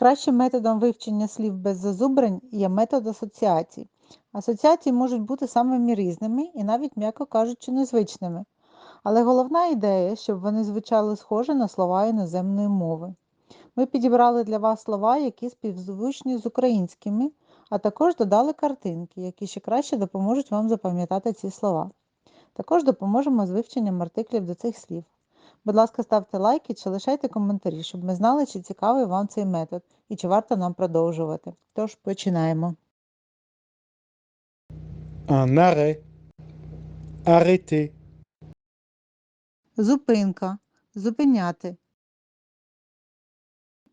Кращим методом вивчення слів без зазубрень є метод асоціацій. Асоціації можуть бути самими різними і навіть, м'яко кажучи, незвичними. Але головна ідея, щоб вони звучали схоже на слова іноземної мови. Ми підібрали для вас слова, які співзвучні з українськими, а також додали картинки, які ще краще допоможуть вам запам'ятати ці слова. Також допоможемо з вивченням артиклів до цих слів. Будь ласка, ставте лайки чи лишайте коментарі, щоб ми знали, чи цікавий вам цей метод і чи варто нам продовжувати. Тож починаємо. Un arrêt. Arrêter. Зупинка. Зупиняти.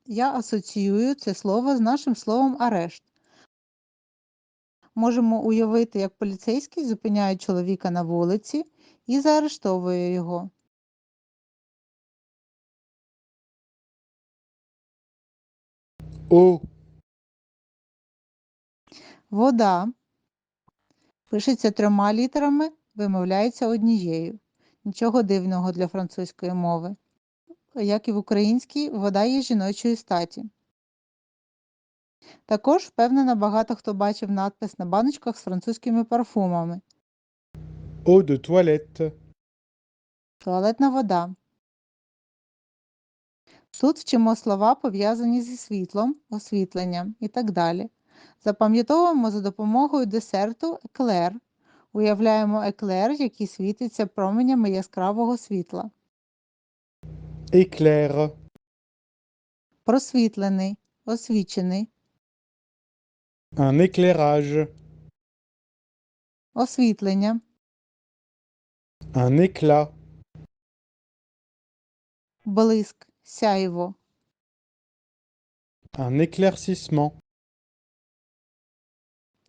Я асоціюю це слово з нашим словом арешт. Можемо уявити, як поліцейський зупиняє чоловіка на вулиці і заарештовує його. Eau. Вода пишеться трьома літерами, вимовляється однією. Нічого дивного для французької мови. Як і в українській, вода є жіночої статі. Також, впевнена, багато хто бачив надпис на баночках з французькими парфумами. Eau de toilette. Туалетна вода. Тут вчимо слова, пов'язані зі світлом, освітленням і так далі. Запам'ятовуємо за допомогою десерту еклер. Уявляємо еклер, який світиться променями яскравого світла. Éclair. Просвітлений, освічений, Un éclairage. освітлення, Un éclat. блиск, сяйво, Un éclaircissement.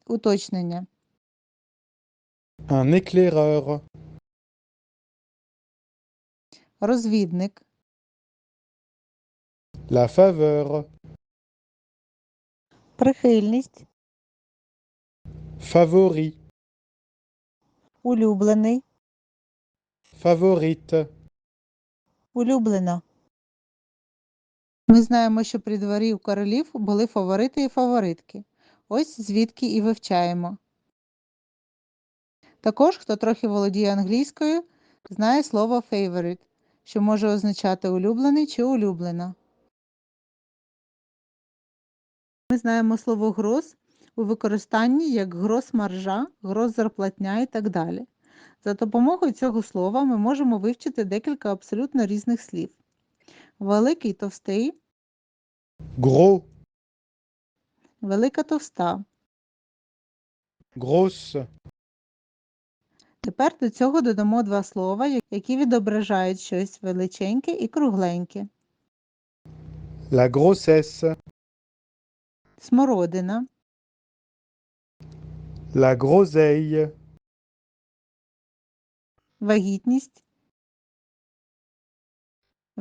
уточнення, Un éclaireur. розвідник, La faveur. прихильність, Favori. улюблений, Favorite. улюблена. Ми знаємо, що при дворі у королів були фаворити і фаворитки. Ось звідки і вивчаємо. Також, хто трохи володіє англійською, знає слово favorite, що може означати улюблений чи улюблена. Ми знаємо слово гроз у використанні як гроз маржа, гроз зарплатня і так далі. За допомогою цього слова ми можемо вивчити декілька абсолютно різних слів. Великий товстий, Gros. велика товста. Grosse. Тепер до цього додамо два слова, які відображають щось величеньке і кругленьке. La grossesse. Смородина, La groseille. вагітність.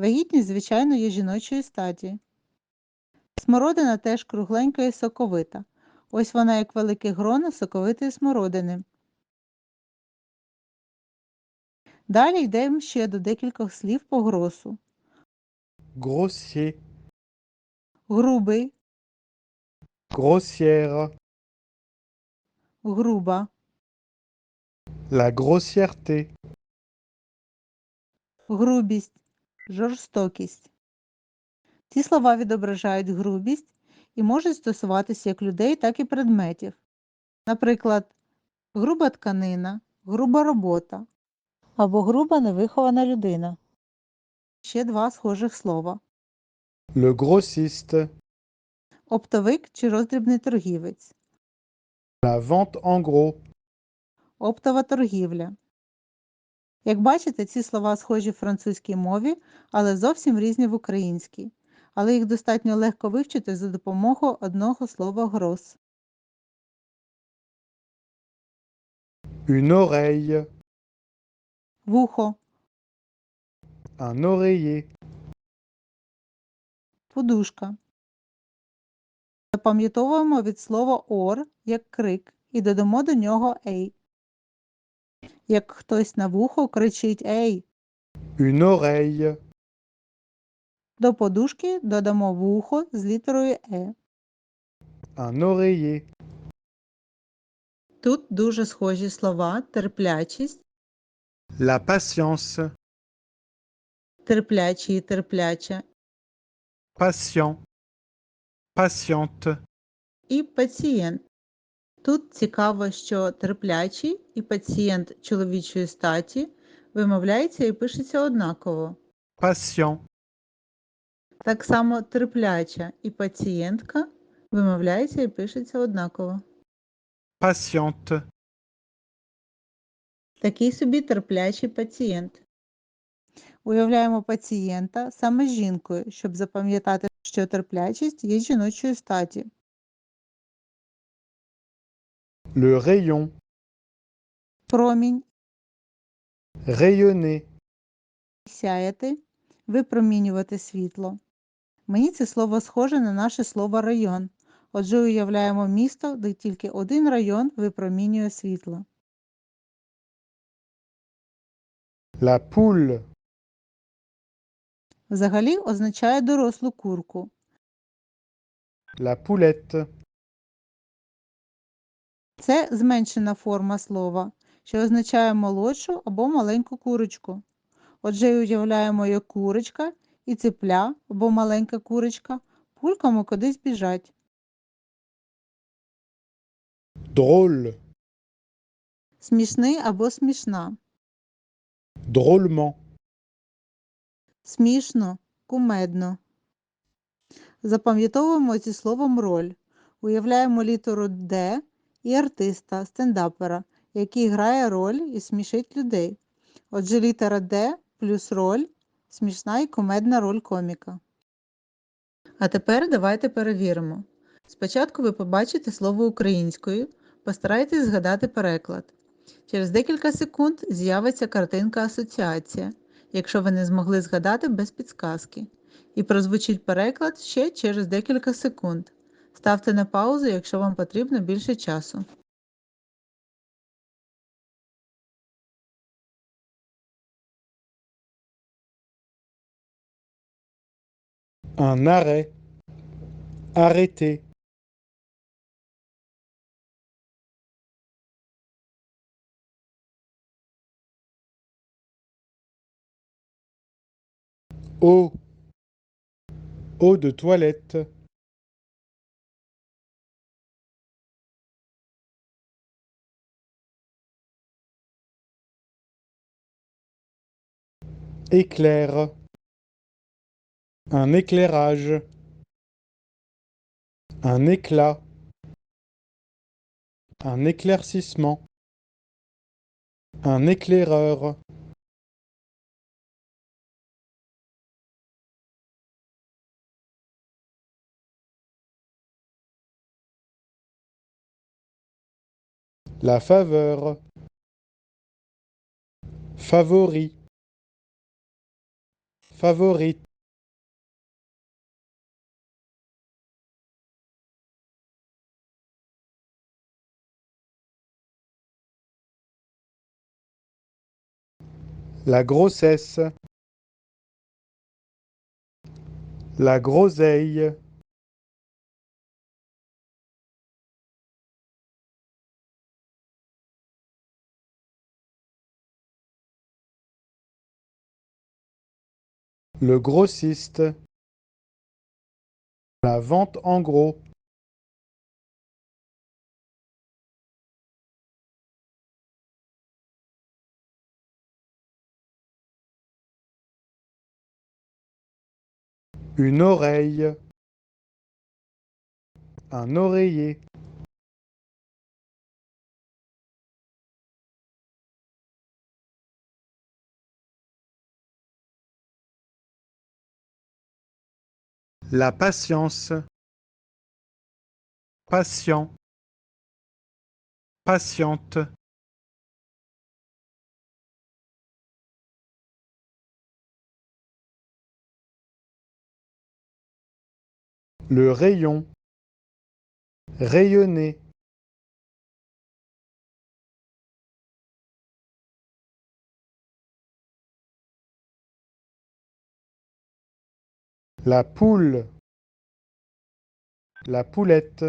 Вагітність, звичайно, є жіночої статі. Смородина теж кругленька і соковита. Ось вона як велике гроно соковитої смородини. Далі йдемо ще до декількох слів по гросу. Grossier. Грубий, Grossière. груба, La grossièreté. грубість, жорстокість. Ці слова відображають грубість і можуть стосуватися як людей, так і предметів. Наприклад, груба тканина, груба робота або груба невихована людина. Ще два схожих слова Le grossiste. оптовик чи роздрібний торгівець, La vente en gros. оптова торгівля. Як бачите, ці слова схожі в французькій мові, але зовсім різні в українській. Але їх достатньо легко вивчити за допомогою одного слова гроз. Une oreille. Вухо, Un oreiller. подушка. Запам'ятовуємо від слова ор як крик і додамо до нього ей. Як хтось на вухо кричить Ей, Une oreille. До подушки додамо вухо з літерою Е. Un oreiller. Тут дуже схожі слова терплячість, La patience. терплячий і терпляча Patient. Patiente. і пацієнт. Тут цікаво, що терплячий і пацієнт чоловічої статі вимовляється і пишеться однаково. Patient. Так само терпляча і пацієнтка вимовляється і пишеться однаково. Patiente. Такий собі терплячий пацієнт. Уявляємо пацієнта саме жінкою, щоб запам'ятати, що терплячість є жіночої статі. Le rayon. Промінь, Rayonner. сяяти, випромінювати світло. Мені це слово схоже на наше слово район. Отже, уявляємо місто, де тільки один район випромінює світло. La poule. Взагалі означає дорослу курку. La poulette. Це зменшена форма слова, що означає молодшу або маленьку курочку. Отже, уявляємо, як курочка і ципля або маленька курочка пульками кудись біжать. Drôle. Смішний або смішна. Drôlement. Смішно, кумедно. Запам'ятовуємо зі словом роль. Уявляємо літеру Д і артиста, стендапера, який грає роль і смішить людей. Отже, літера Д плюс роль смішна і кумедна роль коміка. А тепер давайте перевіримо. Спочатку ви побачите слово українською, постарайтесь згадати переклад. Через декілька секунд з'явиться картинка асоціація, якщо ви не змогли згадати без підсказки. І прозвучить переклад ще через декілька секунд. Ставте на паузу, якщо вам потрібно більше часу. Un arrêt. Arrêter. Eau. Eau de toilette. Éclair. Un éclairage. Un éclat. Un éclaircissement. Un éclaireur. La faveur. Favori. Favorite. La grossesse. La groseille. Le grossiste. La vente en gros. Une oreille. Un oreiller. La patience. Patient. Patiente. Le rayon. Rayonner. La poule. La poulette.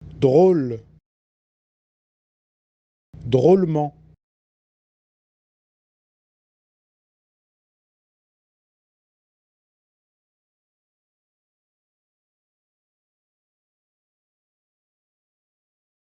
Drôle. Drôlement.